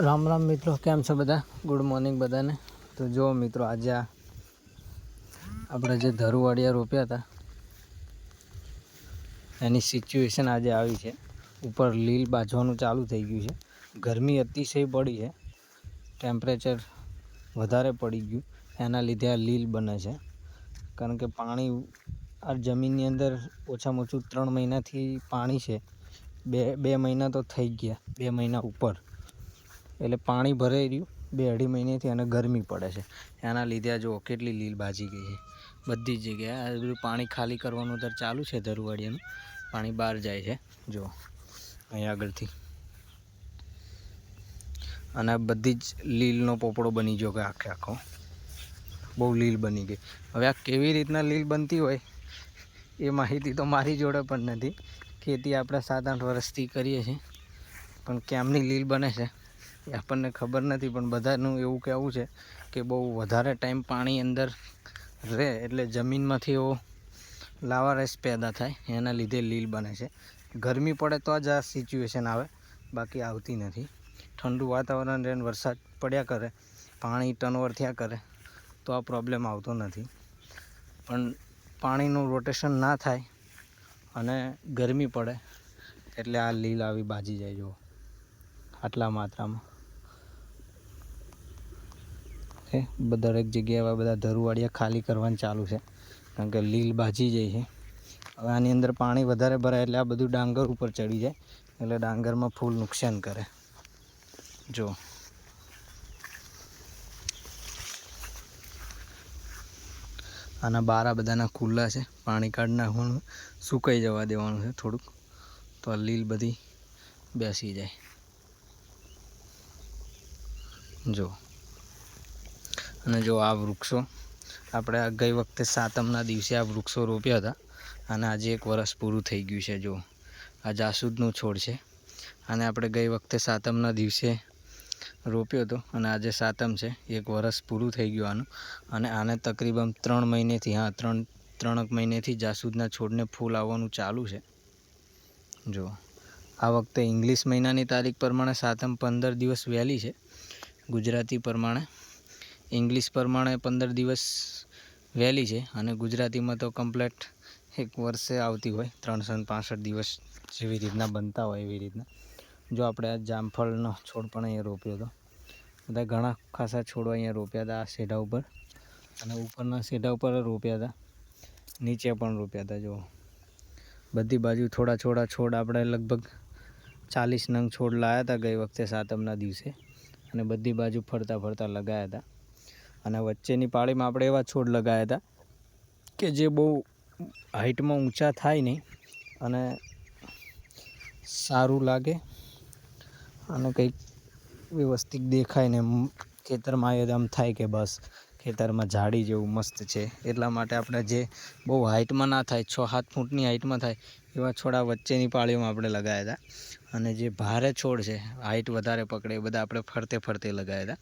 રામ રામ મિત્રો, કેમ છો બધા? ગુડ મોર્નિંગ બધાને. તો જો મિત્રો, આજે આ આપણે જે ધરુવાડિયા રોપ્યા હતા, એની સિચ્યુએશન આજે આવી છે. ઉપર લીલ બાજવાનું ચાલુ થઈ ગયું છે. ગરમી અતિશય પડી છે. ટેમ્પરેચર વધારે પડી ગયું. એના લીધે આ લીલ બને છે. કારણ કે પાણી આ જમીનની અંદર ઓછામાં ઓછું ત્રણ મહિનાથી પાણી છે. બે બે મહિના તો થઈ ગયા. બે મહિના ઉપર. એટલે પાણી ભરાઈ રહ્યું બે અઢી મહિનેથી અને ગરમી પડે છે. એના લીધે આ જુઓ કેટલી લીલ બાજી ગઈ છે. બધી જ જગ્યાએ આ બધું પાણી ખાલી કરવાનું અત્યારે ચાલુ છે ધરુવાડિયાનું. પાણી બહાર જાય છે. જુઓ અહીં આગળથી. અને બધી જ લીલનો પોપડો બની ગયો કે આખે આખો. બહુ લીલ બની ગઈ. હવે આ કેવી રીતના લીલ બનતી હોય એ માહિતી તો મારી જોડે પણ નથી. ખેતી આપણે સાત આઠ વર્ષથી કરીએ છીએ. પણ કેમની લીલ બને છે? એ આપણને ખબર નથી, પણ બધાનું એવું કહેવું છે કે બહુ વધારે ટાઈમ પાણી અંદર રહે એટલે જમીનમાંથી એવો લાવા રેસ પેદા થાય, એના લીધે લીલ બને છે. ગરમી પડે તો જ આ સિચ્યુએશન આવે, બાકી આવતી નથી. ઠંડુ વાતાવરણ રહે વરસાદ પડ્યા કરે, પાણી ટનવર થયા કરે, તો આ પ્રોબ્લેમ આવતો નથી. પણ પાણીનું રોટેશન ના થાય અને ગરમી પડે, એટલે આ લીલ આવી બાજી જાય, જુઓ. આટલા માત્રામાં. છે દરેક જગ્યાએ એવા બધા ધરુવાડિયા ખાલી કરવાનું ચાલુ છે. કારણ કે લીલ બાજી જાય છે. હવે આની અંદર પાણી વધારે ભરાય એટલે આ બધું ડાંગર ઉપર ચડી જાય. એટલે ડાંગરમાં ફૂલ નુકસાન કરે. જો. આના બારા બધાના ખુલ્લા છે. પાણી કાઢી નાખવાનું સુકાઈ જવા દેવાનું છે થોડુંક. તો આ લીલ બધી બેસી જાય. જો. અને જો આ વૃક્ષો, આપણે ગઈ વખતે સાતમના દિવસે આ વૃક્ષો રોપ્યા હતા અને આજે એક વરસ પૂરું થઈ ગયું છે, જો. આ જાસૂદનો છોડ છે. અને આપણે ગઈ વખતે સાતમના દિવસે રોપ્યો હતો અને આજે સાતમ છે, એક વરસ પૂરું થઈ ગયું આનું. અને આને તકરીબન ત્રણ મહિનેથી, હા, ત્રણ, ત્રણેક મહિનેથી જાસૂદના છોડને ફૂલ આવવાનું ચાલુ છે. જો, આ વખતે ઇંગ્લિશ મહિનાની તારીખ પ્રમાણે સાતમ પંદર દિવસ વહેલી છે. ગુજરાતી પ્રમાણે ઇંગ્લિશ પ્રમાણે પંદર દિવસ વહેલી છે અને ગુજરાતીમાં તો કમ્પ્લેટ એક વર્ષે આવતી હોય ત્રણસો ને પાસઠ દિવસ જેવી રીતના બનતા હોય એવી રીતના. જો આપણે આ જામફળનો છોડ પણ અહીંયા રોપ્યો હતો બધા ઘણા ખાસા છોડો અહીંયા રોપ્યા હતા આ સેઢા ઉપર. અને ઉપરના સેઢા ઉપર રોપ્યા હતા. નીચે પણ રોપ્યા હતા જો બધી બાજુ થોડા થોડા છોડ આપણે લગભગ ચાલીસ નંગ છોડ લાવ્યા હતા ગઈ વખતે સાતમના દિવસે. અને બધી બાજુ ફરતા ફરતા લગાવ્યા હતા. અને વચ્ચેની પાળીમાં આપણે એવા છોડ લગાવ્યા હતા કે જે બહુ હાઇટમાં ઊંચા થાય નહીં અને સારું લાગે અને કંઈક વ્યવસ્થિત દેખાય ને ખેતરમાં તો આમ થાય કે બસ ખેતરમાં ઝાડી જેવું મસ્ત છે. એટલા માટે આપણે જે બહુ હાઇટમાં ના થાય, છ સાત ફૂટની હાઇટમાં થાય, એવા છોડા વચ્ચેની પાળીઓમાં આપણે લગાવ્યા હતા. અને જે ભારે છોડ છે હાઇટ વધારે પકડે એ બધા આપણે ફરતે ફરતે લગાવ્યા હતા.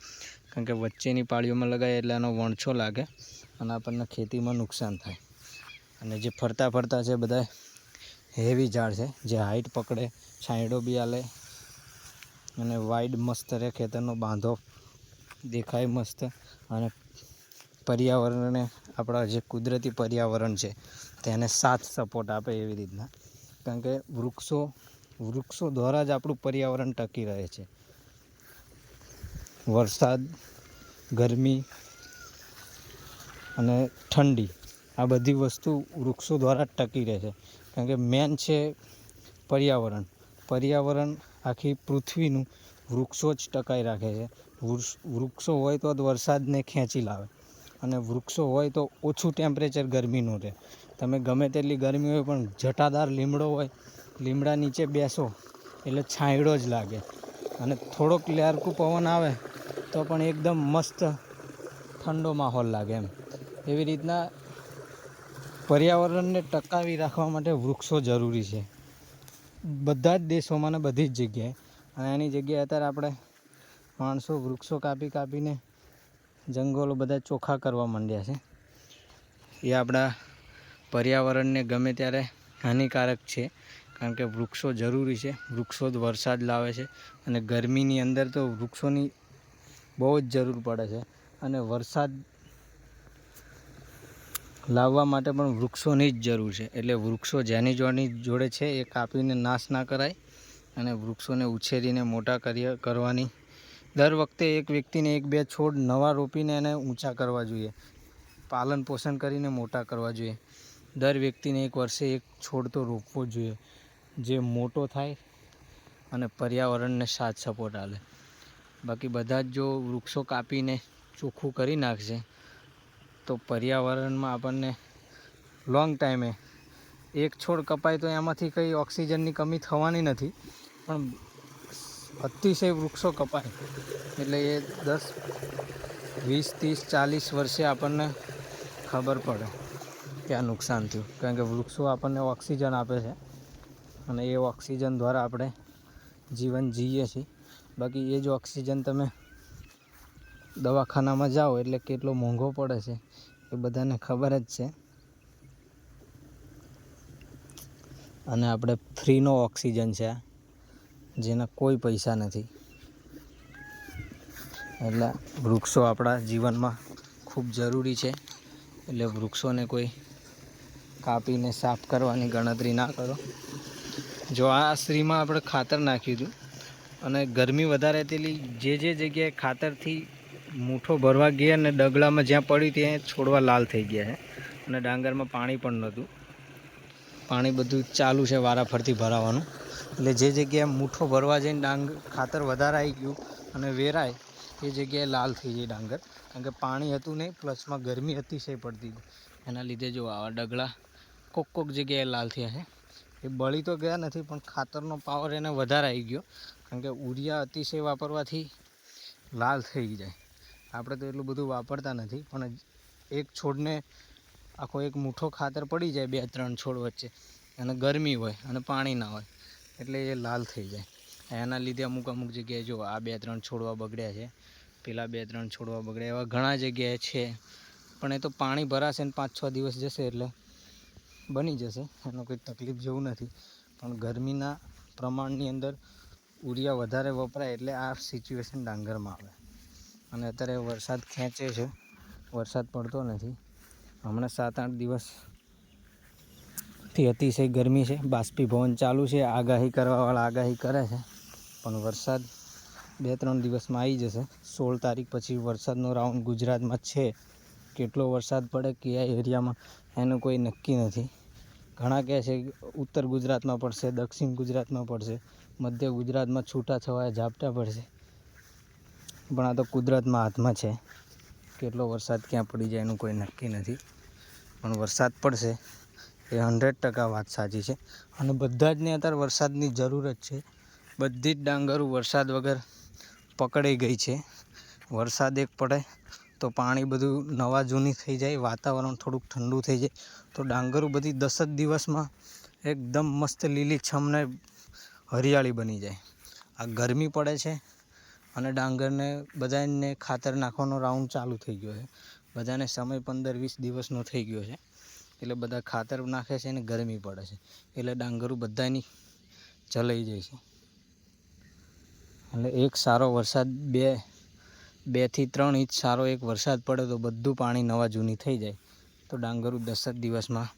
કારણ કે વચ્ચેની પાળીઓમાં લગાવીએ એટલે આનો વણછો લાગે અને આપણને ખેતીમાં નુકસાન થાય. અને જે ફરતા ફરતા છે બધા હેવી ઝાડ છે, જે હાઇટ પકડે, છાંયડો બી આલે અને વાઇડ મસ્ત રહે, ખેતરનો બાંધો દેખાય મસ્ત અને પર્યાવરણને આપણા જે કુદરતી પર્યાવરણ છે તેને સાથ સપોર્ટ આપે એવી રીતના. કારણ કે વૃક્ષો વૃક્ષો દ્વારા જ આપણું પર્યાવરણ ટકી રહે છે. વરસાદ, ગરમી અને ઠંડી આ બધી વસ્તુ વૃક્ષો દ્વારા ટકી રહે છે. કારણ કે મેન છે પર્યાવરણ. પર્યાવરણ આખી પૃથ્વીનું વૃક્ષો જ ટકાઈ રાખે છે. વૃક્ષ- વૃક્ષો હોય તો જ વરસાદને ખેંચી લાવે. અને વૃક્ષો હોય તો ઓછું ટેમ્પરેચર ગરમીનું રહે. તમે ગમે તેટલી ગરમી હોય પણ જટાદાર લીમડો હોય, લીમડા નીચે બેસો એટલે છાંયડો જ લાગે. અને થોડોક લેરકું પવન આવે તો પણ એકદમ મસ્ત ઠંડો માહોલ લાગે એમ. એવી રીતના પર્યાવરણને ટકાવી રાખવા માટે વૃક્ષો જરૂરી છે. બધા જ દેશોમાં ને બધી જ જગ્યાએ. અને એની જગ્યાએ અત્યારે આપણે માણસો વૃક્ષો કાપી કાપીને જંગલો બધા ચોખ્ખા કરવા માંડ્યા છે. એ આપણા પર્યાવરણને ગમે ત્યારે હાનિકારક છે. કારણ કે વૃક્ષો જરૂરી છે. વૃક્ષો જ વરસાદ લાવે છે. અને ગરમીની અંદર તો વૃક્ષોની બહુ જ જરૂર પડે છે. અને વરસાદ લાવવા માટે પણ વૃક્ષોની જ જરૂર છે. એટલે વૃક્ષો જેની જોડની જોડે છે એ કાપીને નાશ ના કરાય અને વૃક્ષોને ઉછેરીને મોટા કરીએ કરવાની. દર વખતે એક વ્યક્તિને એક બે છોડ નવા રોપીને એને ઊંચા કરવા જોઈએ. પાલન પોષણ કરીને મોટા કરવા જોઈએ. દર વ્યક્તિને એક વર્ષે એક છોડ તો રોપવો જોઈએ. જે મોટો થાય અને પર્યાવરણને સાથ સપોર્ટ આલે બાકી બધા જ જો વૃક્ષો કાપીને ચોખ્ખું કરી નાખશે, તો પર્યાવરણમાં આપણને લોંગ ટાઈમે એક છોડ કપાય તો એમાંથી કંઈ ઓક્સિજનની કમી થવાની નથી, પણ અતિશય વૃક્ષો કપાય. એટલે એ દસ, વીસ, ત્રીસ, ચાલીસ વર્ષે આપણને ખબર પડે કે આ નુકસાન થયું. કારણ કે વૃક્ષો આપણને ઓક્સિજન આપે છે અને એ ઓક્સિજન દ્વારા આપણે જીવન જીવીએ છીએ. બાકી એ જ ઓક્સિજન તમે દવાખાનામાં જાઓ એટલે કેટલો મોંઘો પડે છે, એ બધાને ખબર જ છે. અને આપણે ફ્રીનો ઓક્સિજન છે જેના કોઈ પૈસા નથી. એટલે વૃક્ષો આપણા જીવનમાં ખૂબ જરૂરી છે. એટલે વૃક્ષોને કોઈ કાપીને સાફ કરવાની ગણતરી ના કરો. જો આ શ્રીમાં આપણે ખાતર નાખ્યું હતું અને ગરમી વધારે તેલી જે જે જગ્યાએ ખાતરથી મૂઠો ભરવા ગયા અને ડગલામાં જ્યાં પડી ત્યાં છોડવા લાલ થઈ ગયા છે અને ડાંગરમાં પાણી પણ નહોતું. પાણી બધું ચાલુ છે વારાફરતી ભરાવાનું. એટલે જે જગ્યાએ મૂઠો ભરવા જઈને ડાંગ ખાતર વધારે આવી ગયું અને વેરાય, એ જગ્યાએ લાલ થઈ જાય ડાંગર. કારણ કે પાણી હતું નહીં, પ્લસમાં ગરમી અતિશય પડતી હતી એના લીધે જો આવા ડગલા કોક કોક જગ્યાએ લાલ થયા છે એ બળી તો ગયા નથી, પણ ખાતરનો પાવર એને વધારે આવી ગયો. કારણ કે ઉરિયા અતિશય વાપરવાથી લાલ થઈ જાય. આપણે તો એટલું બધું વાપરતા નથી, પણ એક છોડને આખો એક મૂઠો ખાતર પડી જાય બે ત્રણ છોડ વચ્ચે, અને ગરમી હોય અને પાણી ના હોય, એટલે એ લાલ થઈ જાય. એના લીધે અમુક અમુક જગ્યાએ જો આ બે ત્રણ છોડવા બગડ્યા છે, પેલા બે ત્રણ છોડવા બગડ્યા, એવા ઘણા જગ્યાએ છે, પણ એ તો પાણી ભરાશે ને પાંચ છ દિવસ જશે એટલે બની જશે, એનો કોઈ તકલીફ જેવું નથી. પણ ગરમીના પ્રમાણની અંદર ઉરિયા વધારે વપરાય એટલે આ સિચ્યુએશન ડાંગરમાં આવે. અને અત્યારે વરસાદ ખેંચે છે. વરસાદ પડતો નથી. હમણાં સાત આઠ દિવસથી અતિશય ગરમી છે. બાષ્પીભવન ચાલુ છે. આગાહી કરવાવાળા આગાહી કરે છે. પણ વરસાદ બે ત્રણ દિવસમાં આવી જશે. સોળ તારીખ પછી વરસાદનો રાઉન્ડ ગુજરાતમાં છે. કેટલો વરસાદ પડે, કયા એરિયામાં, એનું કોઈ નક્કી નથી. ઘણા કહે છે ઉત્તર ગુજરાતમાં પડશે, દક્ષિણ ગુજરાતમાં પડશે, મધ્ય ગુજરાતમાં છૂટા છવાયા ઝાપટા પડશે. પણ આ તો કુદરતમાં હાથમાં છે. કેટલો વરસાદ ક્યાં પડી જાય એનું કોઈ નક્કી નથી. પણ વરસાદ પડશે, એ હંડ્રેડ ટકા વાત સાચી છે. અને બધા જને અત્યારે વરસાદની જરૂર જ છે. બધી જ ડાંગરો વરસાદ વગર પકડાઈ ગઈ છે. વરસાદ એક પડે તો પાણી બધું નવા જૂની થઈ જાય, વાતાવરણ થોડુંક ઠંડુ થઈ જાય. તો ડાંગરું બધી દસ જ દિવસમાં એકદમ મસ્ત લીલી છમને હરિયાળી બની જાય. આ ગરમી પડે છે અને ડાંગરને બધાને ખાતર નાખવાનો રાઉન્ડ ચાલુ થઈ ગયો છે. બધાને સમય પંદર વીસ દિવસનો થઈ ગયો છે. એટલે બધા ખાતર નાખે છે અને ગરમી પડે છે. એટલે ડાંગરું બધાની ચલાઈ જાય છે. એટલે એક સારો વરસાદ બે બેથી ત્રણ ઇંચ સારો એક વરસાદ પડે તો બધું પાણી નવા જૂની થઈ જાય. તો ડાંગરું દસ જ દિવસમાં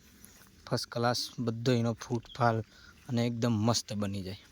ફર્સ્ટ ક્લાસ બધો એનો ફૂટફાલ અને એકદમ મસ્ત બની જાય.